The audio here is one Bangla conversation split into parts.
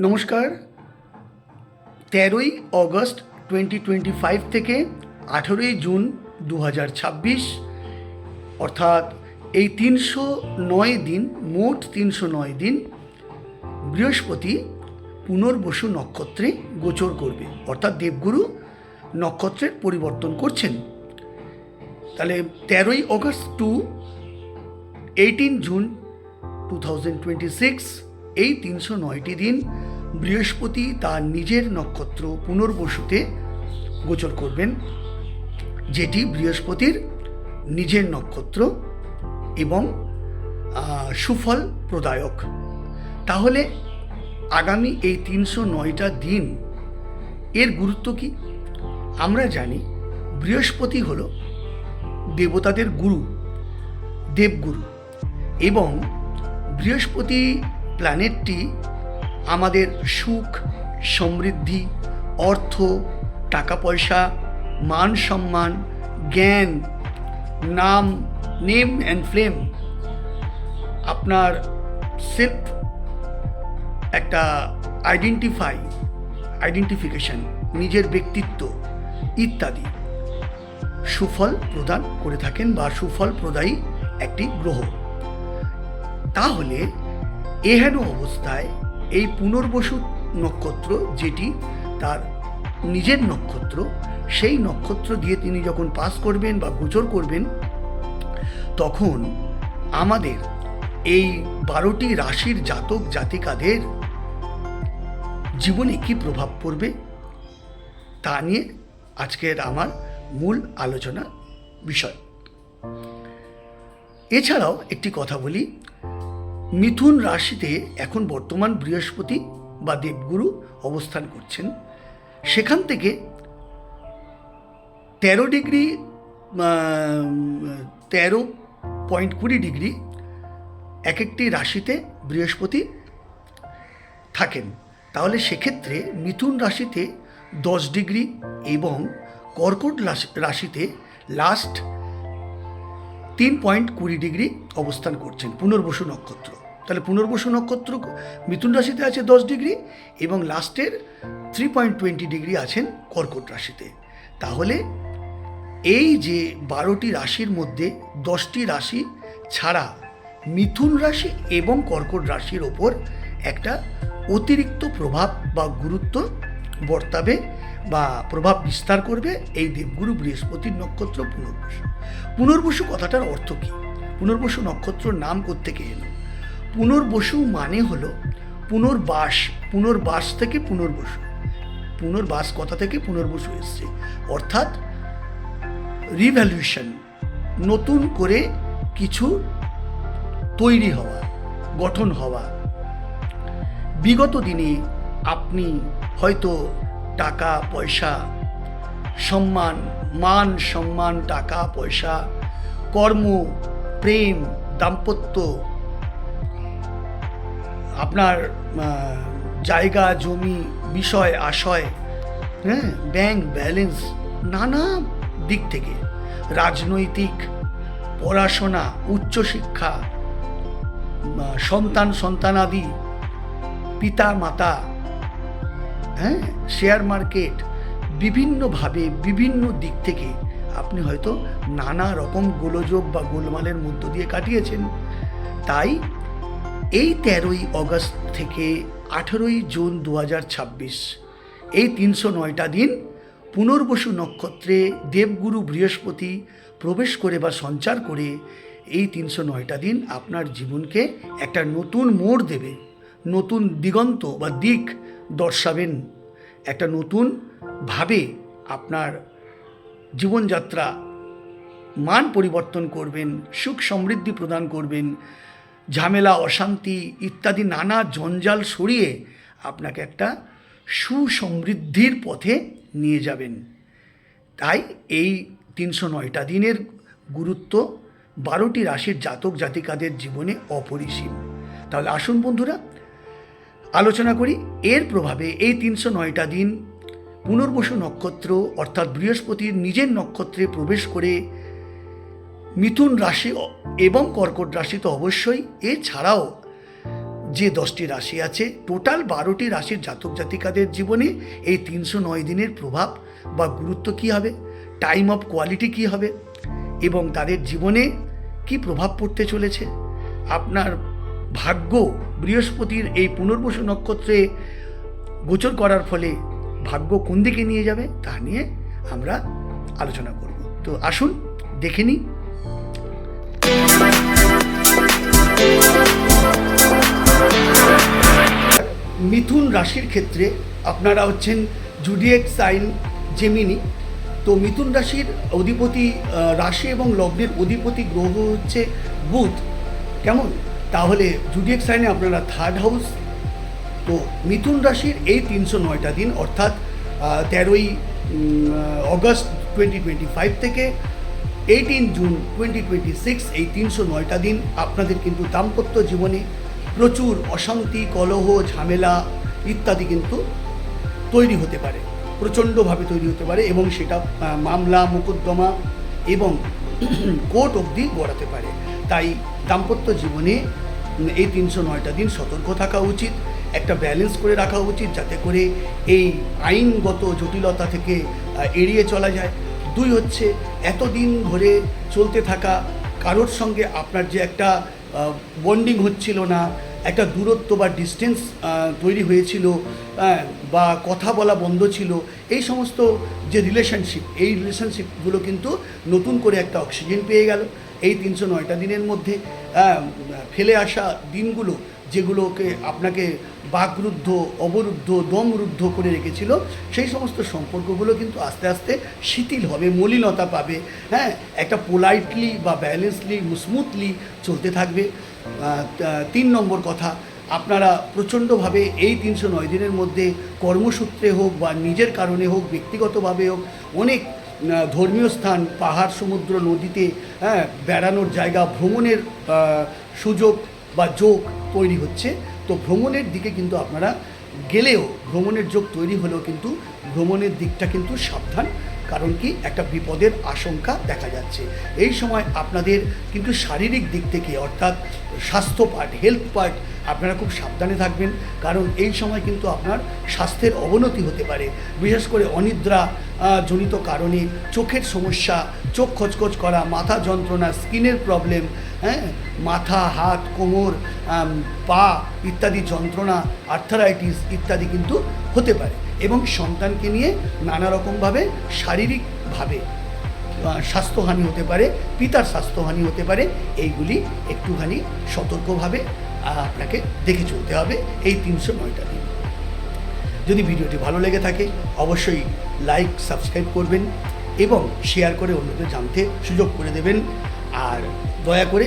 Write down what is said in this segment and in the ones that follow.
নমস্কার। তেরোই অগস্ট টোয়েন্টি টোয়েন্টি ফাইভ থেকে আঠেরোই জুন দু হাজার ছাব্বিশ, অর্থাৎ এই তিনশো নয় দিন, মোট তিনশো নয় দিন, বৃহস্পতি পুনর্বসু নক্ষত্রে গোচর করবে, অর্থাৎ দেবগুরু নক্ষত্রের পরিবর্তন করছেন। তাহলে তেরোই August to eighteen June two thousand twenty six এই তিনশো নয়টি দিন বৃহস্পতি তার নিজের নক্ষত্র পুনর্বসুতে গোচর করবেন, যেটি বৃহস্পতির নিজের নক্ষত্র এবং সুফল প্রদায়ক। তাহলে আগামী এই তিনশো নয়টা দিন এর গুরুত্ব কি? আমরা জানি বৃহস্পতি হল দেবতাদের গুরু, দেবগুরু এবং বৃহস্পতি প্ল্যানেটটি আমাদের সুখ, সমৃদ্ধি, অর্থ টাকা পয়সা মান সম্মান, জ্ঞান, নাম, নেম অ্যান্ড ফ্লেম আপনার সেলফ একটা আইডেন্টিফাই আইডেন্টিফিকেশন নিজের ব্যক্তিত্ব ইত্যাদি সুফল প্রদান করে থাকেন বা সুফল প্রদায়ী একটি গ্রহ। তাহলে এহেন অবস্থায় এই পুনর্বসু নক্ষত্র যেটি তার নিজের নক্ষত্র, সেই নক্ষত্র দিয়ে তিনি যখন পাস করবেন বা গোচর করবেন, তখন আমাদের এই বারোটি রাশির জাতক জাতিকাদের জীবনে কি প্রভাব পড়বে তা নিয়ে আজকের আমার মূল আলোচনা বিষয়। এছাড়াও একটি কথা বলি মিথুন রাশিতে এখন বর্তমান বৃহস্পতি বা দেবগুরু অবস্থান করছেন। সেখান থেকে তেরো ডিগ্রি তেরো পয়েন্ট কুড়ি ডিগ্রি এক একটি রাশিতে বৃহস্পতি থাকেন। তাহলে সেক্ষেত্রে মিথুন রাশিতে দশ ডিগ্রি এবং কর্কট রাশিতে লাস্ট তিন পয়েন্ট কুড়ি ডিগ্রি অবস্থান করছেন পুনর্বসু নক্ষত্র। তাহলে পুনর্বসু নক্ষত্র মিথুন রাশিতে আছে দশ ডিগ্রি এবং লাস্টের থ্রি পয়েন্ট টোয়েন্টি ডিগ্রি আছেন কর্কট রাশিতে। তাহলে এই যে বারোটি রাশির মধ্যে দশটি রাশি ছাড়া মিথুন রাশি এবং কর্কট রাশির ওপর একটা অতিরিক্ত প্রভাব বা গুরুত্ব বর্তাবে বা প্রভাব বিস্তার করবে এই দেবগুরু বৃহস্পতির নক্ষত্র পুনর্বসু। পুনর্বসু কথাটার অর্থ কী? পুনর্বসু নক্ষত্র নাম কোত্থেকে এলো? পুনর্বসু মানে হলো পুনর্বাস পুনর্বাস থেকে পুনর্বসু। পুনর্বাস কথা থেকে পুনর্বসু এসছে। অর্থাৎ রিভ্যালুয়েশন নতুন করে কিছু তৈরি হওয়া, গঠন হওয়া। বিগত দিনে আপনি হয়তো টাকা, পয়সা, সম্মান, মান, সম্মান, টাকা, পয়সা, কর্ম, প্রেম, দাম্পত্য আপনার জায়গা, জমি, বিষয়, আশয় হ্যাঁ ব্যাংক ব্যালেন্স নানা দিক থেকে। রাজনৈতিক, পড়াশোনা, উচ্চশিক্ষা সন্তান, সন্তানাদি, পিতা, মাতা হ্যাঁ শেয়ার মার্কেট বিভিন্নভাবে, বিভিন্ন দিক থেকে আপনি হয়তো নানা রকম গোলযোগ বা গোলমালের মধ্য দিয়ে কাটিয়েছেন। তাই এই তেরোই অগস্ট থেকে আঠেরোই জুন দু এই তিনশো নয়টা দিন পুনর্বসু নক্ষত্রে দেবগুরু বৃহস্পতি প্রবেশ করে বা সঞ্চার করে এই তিনশো নয়টা দিন আপনার জীবনকে একটা নতুন মোড় দেবে, নতুন দিগন্ত বা দিক দর্শাবেন, একটা নতুন ভাবে আপনার জীবনযাত্রা মান পরিবর্তন করবেন, সুখ সমৃদ্ধি প্রদান করবেন ঝামেলা, অশান্তি ইত্যাদি নানা জঞ্জাল সরিয়ে আপনাকে একটা সুসমৃদ্ধির পথে নিয়ে যাবেন। তাই এই তিনশো নয়টা দিনের গুরুত্ব বারোটি রাশির জাতক জাতিকাদের জীবনে অপরিসীম। তাহলে আসুন বন্ধুরা, আলোচনা করি এর প্রভাবে এই তিনশো নয়টা দিন পুনর্বসু নক্ষত্র অর্থাৎ বৃহস্পতির নিজের নক্ষত্রে প্রবেশ করে মিথুন রাশি এবং কর্কট রাশি তো অবশ্যই। এছাড়াও যে দশটি রাশি আছে, টোটাল বারোটি রাশির জাতক জাতিকাদের জীবনে এই তিনশো নয় দিনের প্রভাব বা গুরুত্ব কী হবে? টাইম অফ কোয়ালিটি কী হবে? এবং তাদের জীবনে কি প্রভাব পড়তে চলেছে? আপনার ভাগ্য বৃহস্পতির এই পুনর্বসু নক্ষত্রে গোচর করার ফলে ভাগ্য কোন দিকে নিয়ে যাবে তা নিয়ে আমরা আলোচনা করব। তো আসুন, দেখে নিই। মিথুন রাশির ক্ষেত্রে আপনারা হচ্ছেন জুডিয়েক সাইন জেমিনি। তো মিথুন রাশির অধিপতি রাশি এবং লগ্নের অধিপতি গ্রহ হচ্ছে বুধ। কেমন? তাহলে জুডিয়েক সাইনে আপনারা থার্ড হাউস। তো মিথুন রাশির এই তিনশো নয়টা দিন, অর্থাৎ তেরোই অগস্ট টোয়েন্টি টোয়েন্টি ফাইভ থেকে eighteen June twenty twenty six এই তিনশো নয়টা দিন আপনাদের কিন্তু দাম্পত্য জীবনে প্রচুর অশান্তি, কলহ, ঝামেলা ইত্যাদি কিন্তু তৈরি হতে পারে, প্রচণ্ডভাবে তৈরি হতে পারে এবং সেটা মামলা, মোকদ্দমা এবং কোর্ট অবধি গড়াতে পারে। তাই দাম্পত্য জীবনে এই তিনশো নয়টা দিন সতর্ক থাকা উচিত, একটা ব্যালেন্স করে রাখা উচিত যাতে করে এই আইনগত জটিলতা থেকে এড়িয়ে চলা যায়। দুই হচ্ছে, এতদিন ধরে চলতে থাকা কারোর সঙ্গে আপনার যে একটা বন্ডিং হচ্ছিল না, একটা দূরত্ব বা ডিস্টেন্স তৈরি হয়েছিল বা কথা বলা বন্ধ ছিল, এই সমস্ত যে রিলেশনশিপ এই রিলেশনশিপগুলো কিন্তু নতুন করে একটা অক্সিজেন পেয়ে গেল। এই তিনশো নয়টা দিনের মধ্যে ফেলে আসা দিনগুলো যেগুলোকে আপনাকে বাকরুদ্ধ, অবরুদ্ধ, দমরুদ্ধ করে রেখেছিল, সেই সমস্ত সম্পর্কগুলো কিন্তু আস্তে আস্তে শিথিল হবে, মলিনতা পাবে। হ্যাঁ একটা পোলাইটলি বা ব্যালেন্সলি স্মুথলি চলতে থাকবে। তিন নম্বর কথা, আপনারা প্রচণ্ডভাবে এই তিনশো নয় দিনের মধ্যে কর্মসূত্রে হোক বা নিজের কারণে হোক, ব্যক্তিগতভাবে হোক, অনেক ধর্মীয় স্থান, পাহাড়, সমুদ্র, নদীতে হ্যাঁ বেড়ানোর জায়গা, ভ্রমণের সুযোগ বা যোগ তৈরি হচ্ছে, তো ভ্রমণের দিকে কিন্তু আপনারা গেলেও ভ্রমণের যোগ তৈরি হলেও কিন্তু ভ্রমণের দিকটা কিন্তু সাবধান, কারণ কি একটা বিপদের আশঙ্কা দেখা যাচ্ছে। এই সময় আপনাদের কিন্তু শারীরিক দিক থেকে অর্থাৎ স্বাস্থ্য পার্ট হেলথ পার্ট আপনারা খুব সাবধানে থাকবেন, কারণ এই সময় কিন্তু আপনার স্বাস্থ্যের অবনতি হতে পারে। বিশেষ করে অনিদ্রা জনিত কারণে চোখের সমস্যা, চোখ খচখচ করা, মাথা যন্ত্রণা স্কিনের প্রবলেম হ্যাঁ? মাথা, হাত, কোমর পা ইত্যাদি যন্ত্রণা আর্থারাইটিস ইত্যাদি কিন্তু হতে পারে এবং সন্তানকে নিয়ে নানা রকমভাবে শারীরিকভাবে স্বাস্থ্যহানি হতে পারে, পিতার স্বাস্থ্যহানি হতে পারে, এইগুলি একটুখানি সতর্কভাবে আপনাকে দেখে চলতে হবে এই তিনশো নয়টা দিন। যদি ভিডিওটি ভালো লেগে থাকে, অবশ্যই লাইক, সাবস্ক্রাইব করবেন এবং শেয়ার করে অন্যদের জানতে সুযোগ করে দেবেন। আর দয়া করে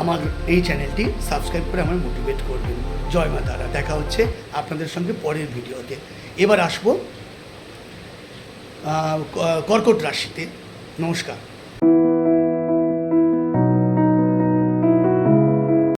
আমার এই চ্যানেলটি সাবস্ক্রাইব করে আমার মোটিভেট করবেন। জয় মা তারা, দেখা হচ্ছে আপনাদের সঙ্গে পরের ভিডিওতে। এবার আসব কর্কট রাশিতে। নমস্কার।